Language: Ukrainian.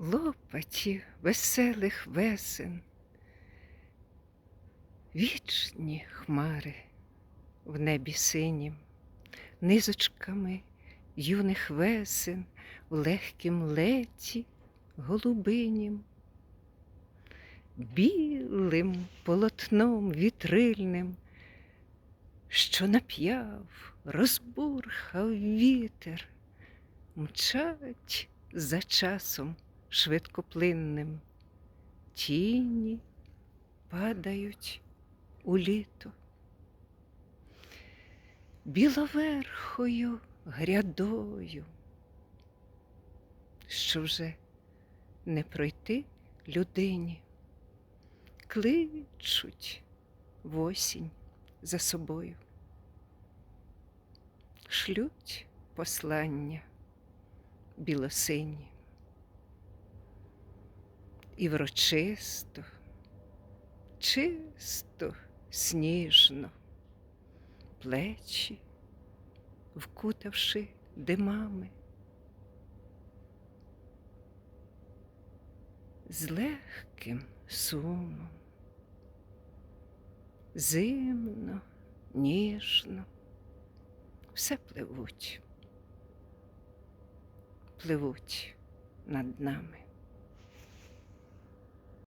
лопаті веселих весен, вічні хмари в небі синім, низочками юних весен в легкім леті голубинім, білим полотном вітрильним, що нап'яв, розбурхав вітер, мчать за часом швидкоплинним, тіні падають у літо. Біловерхою грядою, що вже не пройти людині, кличуть в осінь за собою, шлють послання білосині. І врочисто, чисто, сніжно, плечі, вкутавши димами, з легким сумом, зимно, ніжно, все пливуть, пливуть над нами.